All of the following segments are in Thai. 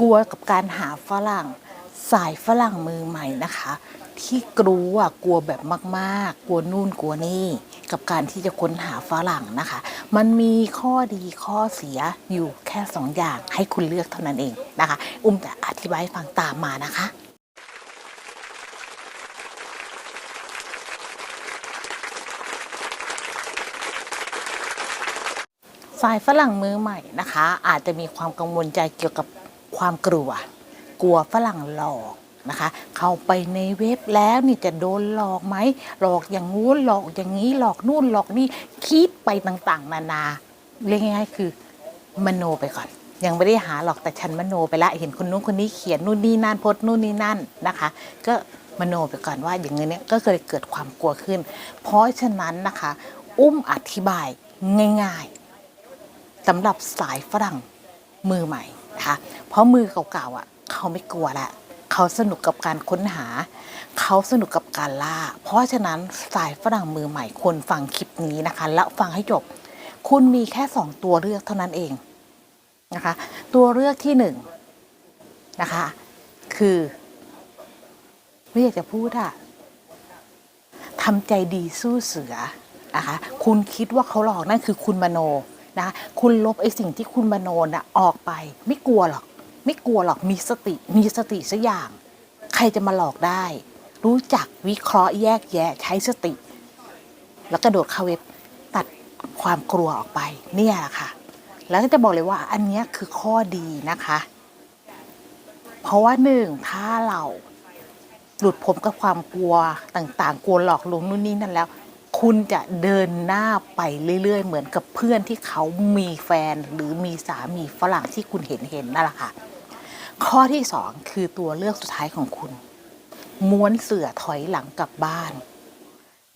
กลัวกับการหาฝรั่งสายฝรั่งมือใหม่นะคะ ที่กลัวกลัวแบบมาก ๆ กลัวนู่นกลัวนี่ กับการที่จะค้นหาฝรั่งนะคะ มันมีข้อดีข้อเสียอยู่แค่สองอย่างให้คุณเลือกเท่านั้นเองนะคะ อุ้มจะอธิบายฟังตามมานะคะสายฝรั่งมือใหม่นะคะ อาจจะมีความกังวลใจเกี่ยวกับ ความกลัว กลัวฝรั่งหลอกนะคะ เข้าไปในเว็บแล้วนี่จะโดนหลอกไหมหลอกอย่างงู้นหลอกอย่างนี้หลอกนู่นหลอกนี่คิดไปต่างๆ นานาเรียกง่ายๆคือมโนไปก่อน ยังไม่ได้หาหรอกแต่ฉันมโนไปละเห็นคนนู้นคนนี้เขียนนู่นนี่นั่นโพสนู่นนี่นั่นนะคะ ก็มโนไปก่อนว่าอย่างเงี้ยเนี่ยก็เลยเกิดความกลัวขึ้น เพราะฉะนั้นนะคะ อุ้มอธิบายง่าย ๆสำหรับสายฝรั่งมือใหม่ นะคะเพราะมือเก่าๆอะเขาไม่กลัวละเขาสนุกกับการค้นหา เขาสนุกกับการล่า เพราะฉะนั้นสายฝรั่งมือใหม่ควรฟังคลิปนี้นะคะแล้วฟังให้จบ คุณมีแค่สองตัวเลือกเท่านั้นเองนะคะ ตัวเลือกที่หนึ่งนะคะ คือไม่อยากจะพูดอะทำใจดีสู้เสือนะคะ คุณคิดว่าเขาหลอกนั่นคือคุณมโน นะคุณลบไอ้สิ่งที่คุณมโนน่ะออกไป ไม่กลัวหรอก ไม่กลัวหรอกมีสติมีสติสักอย่าง ใครจะมาหลอกได้ รู้จักวิเคราะห์แยกแยะใช้สติ แล้วกระโดดเข้าเว็บตัดความกลัวออกไปเนี่ยแหละค่ะ แล้วก็จะบอกเลยว่าอันนี้คือข้อดีนะคะ เพราะว่าหนึ่งถ้าเราหลุดพ้นกับความกลัวต่างๆ กลัวหลอกลวงนู่นนี่นั่นแล้ว คุณจะเดินหน้าไปเรื่อย ๆ เหมือนกับเพื่อนที่เขามีแฟนหรือมีสามีฝรั่งที่คุณเห็นเห็นนั่นแหละค่ะ ข้อที่สองคือตัวเลือกสุดท้ายของคุณ ม้วนเสือถอยหลังกลับบ้าน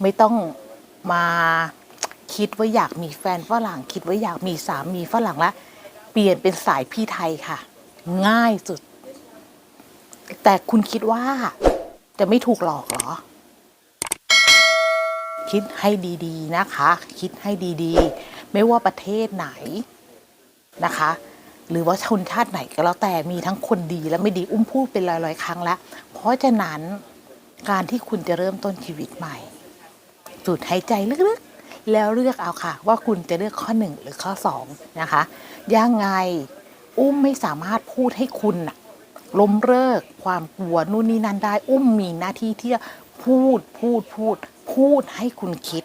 ไม่ต้องมาคิดว่าอยากมีแฟนฝรั่ง คิดว่าอยากมีสามีฝรั่งละ เปลี่ยนเป็นสายพี่ไทยค่ะ ง่ายสุด แต่คุณคิดว่าจะไม่ถูกหลอกเหรอ คิดให้ดีๆนะคะ คิดให้ดีๆ ไม่ว่าประเทศไหนนะคะ หรือว่าชนชาติไหนก็แล้วแต่มีทั้งคนดีและไม่ดีอุ้มพูดเป็นร้อยๆครั้งแล้ว เพราะฉะนั้นการที่คุณจะเริ่มต้นชีวิตใหม่สูดหายใจลึกๆ แล้วเลือกเอาค่ะ ว่าคุณจะเลือกข้อหนึ่งหรือข้อสองนะคะยังไงอุ้มไม่สามารถพูดให้คุณล้มเลิก ความกลัวนู่นนี่นั่นได้ อุ้มมีหน้าที่ที่จะพูดพูดพูด พูดให้คุณคิด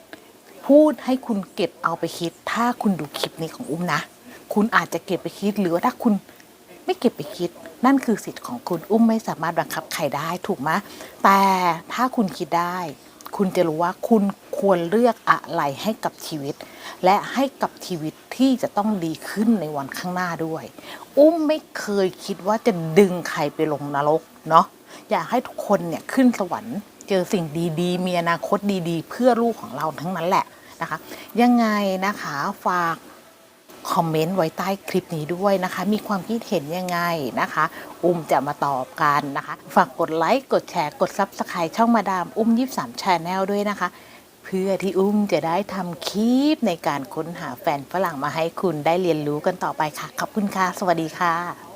พูดให้คุณเก็บเอาไปคิด ถ้าคุณดูคลิปนี้ของอุ้มนะ คุณอาจจะเก็บไปคิดหรือว่าถ้าคุณไม่เก็บไปคิด นั่นคือสิทธิ์ของคุณอุ้มไม่สามารถบังคับใครได้ถูกไหมแต่ถ้าคุณคิดได้ คุณจะรู้ว่าคุณควรเลือกอะไรให้กับชีวิต และให้กับชีวิตที่จะต้องดีขึ้นในวันข้างหน้าด้วย อุ้มไม่เคยคิดว่าจะดึงใครไปลงนรกเนาะอยากให้ทุกคนเนี่ยขึ้นสวรรค์ เจอสิ่งดีๆ มีอนาคตดีๆ เพื่อลูกของเราทั้งนั้นแหละนะคะ ยังไงนะคะฝากคอมเมนต์ไว้ใต้คลิปนี้ด้วยนะคะ มีความคิดเห็นยังไงนะคะ อุ้มจะมาตอบกันนะคะ ฝากกดไลค์ กดแชร์ กดซับสไครต์ช่องมาดาม อุ้มยี่สามชาแนลด้วยนะคะ เพื่อที่อุ้มจะได้ทำคลิปในการค้นหาแฟนฝรั่งมาให้คุณได้เรียนรู้กันต่อไปค่ะ ขอบคุณค่ะ สวัสดีค่ะ